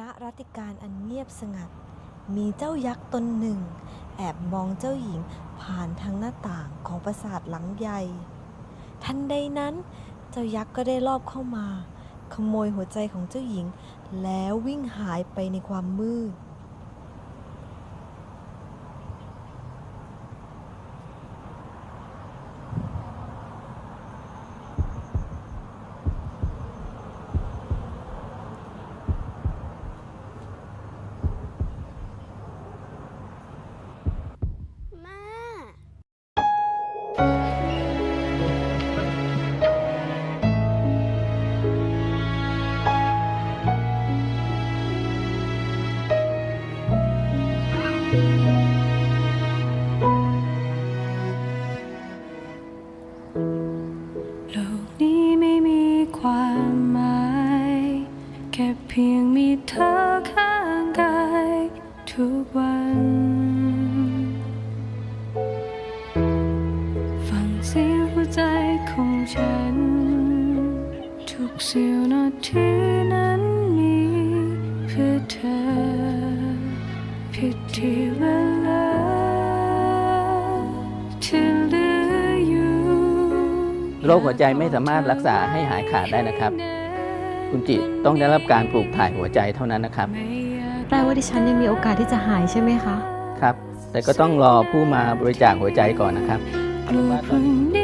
ณรัติการอันเงียบสงัด มีเจ้ายักษ์ตนหนึ่ง แอบมองเจ้าหญิงผ่านทางหน้าต่างของปราสาทหลังใหญ่ ทันใดนั้น เจ้ายักษ์ก็ได้ลอบเข้ามา ขโมยหัวใจของเจ้าหญิง แล้ววิ่งหายไปในความมืด โลกนี้ไม่มีความหมาย แค่เพียงมีเธอข้างกายทุกวัน ฟังเสียงหัวใจของฉัน ทุกเสี้ยวนาที ที่เวลาที่เหลืออยู่โรคหัวใจไม่สามารถรักษาให้หายขาดได้นะครับ คุณจิต้องได้รับการปลูกถ่ายหัวใจเท่านั้นนะครับ แปลว่าดิฉันยังมีโอกาสที่จะหายใช่ไหมคะ ครับ แต่ก็ต้องรอผู้มาบริจาคหัวใจก่อนนะครับ กลัวพรุ่งนี้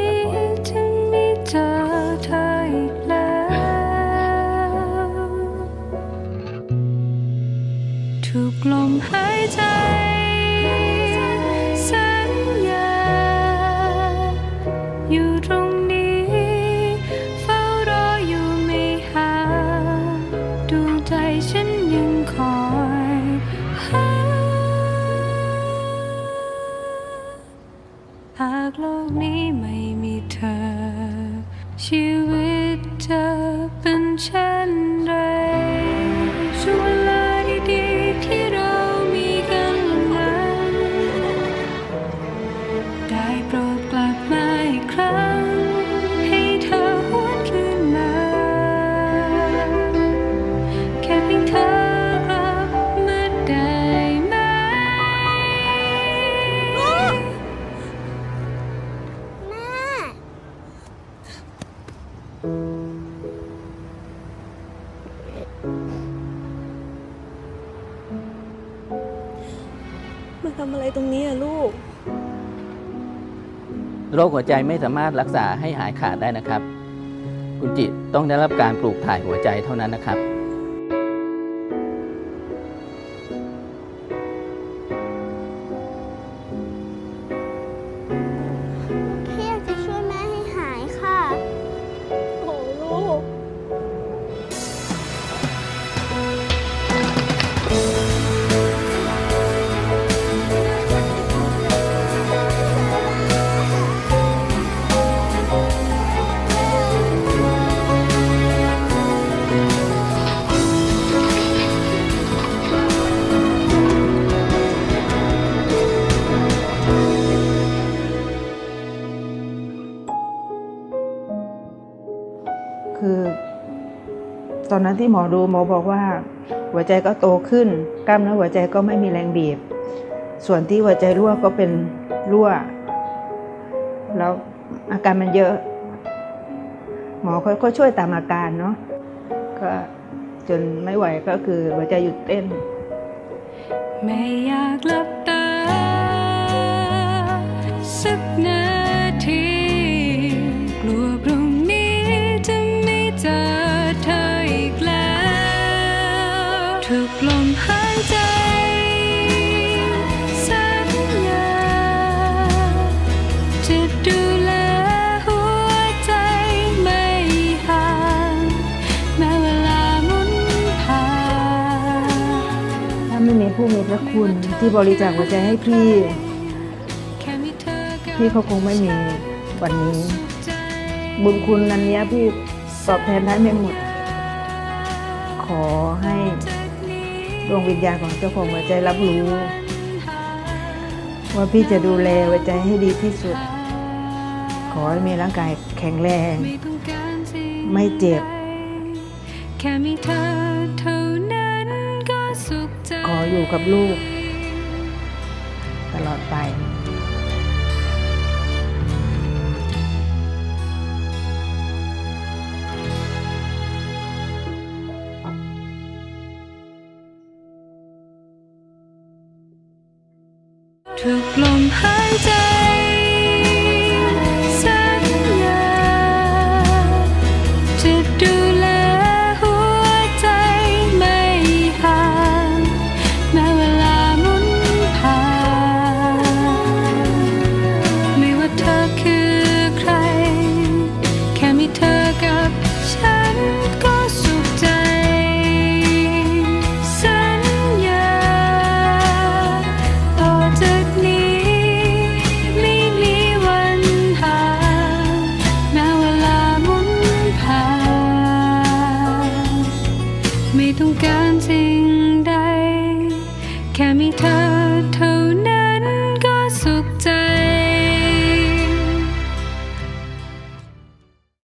ทุกลมหายใจ สัญญา อยู่ตรงนี้ เฝ้ารออยู่ไม่หางดวงใจฉันยังคอยหาหากโลกนี้ไม่มีเธอ ชีวิตจะเป็นเช่นำอะไรตรงนี้อะลูก โรคหัวใจไม่สามารถรักษาให้หายขาดได้นะครับ คุณจิต้องได้รับการปลูกถ่ายหัวใจเท่านั้นนะครับ คือ ตอนนั้นที่หมอดูหมอบอกว่า หัวใจก็โตขึ้น กล้ามเนื้อหัวใจก็ไม่มีแรงบีบ ส่วนที่หัวใจรั่วก็เป็นรั่ว แล้วอาการมันเยอะ หมอเขาก็ช่วยตามอาการเนาะก็จนไม่ไหวก็คือหัวใจหยุดเต้น ไม่อยากหลับตา ทุกลมหายใจ สัญญา จะดูแลหัวใจไม่ห่างแม้เวลาหมุนผ่าน ถ้าไม่มีผู้มีพระคุณที่บริจาคหัวใจให้พี่ แค่มีเธอกับพี่เขาคงไม่มีวันนี้ ใจบุญคุณนันเนี้ยพี่ตอบแทนได้ไม่หมด ขอให้จากนี้ ดวงวิญญาณของเจ้าของหัวใจรับรู้ ว่าพี่จะดูแลหัวใจให้ดีที่สุด ขอให้มีร่างกายแข็งแรง ไม่เจ็บ แค่มีเธอเท่านั้นก็สุขใจ ขออยู่กับลูก ตลอดไป ทุกลมหาย ไม่ต้องการสิ่งใด แค่มีเธอเท่านั้น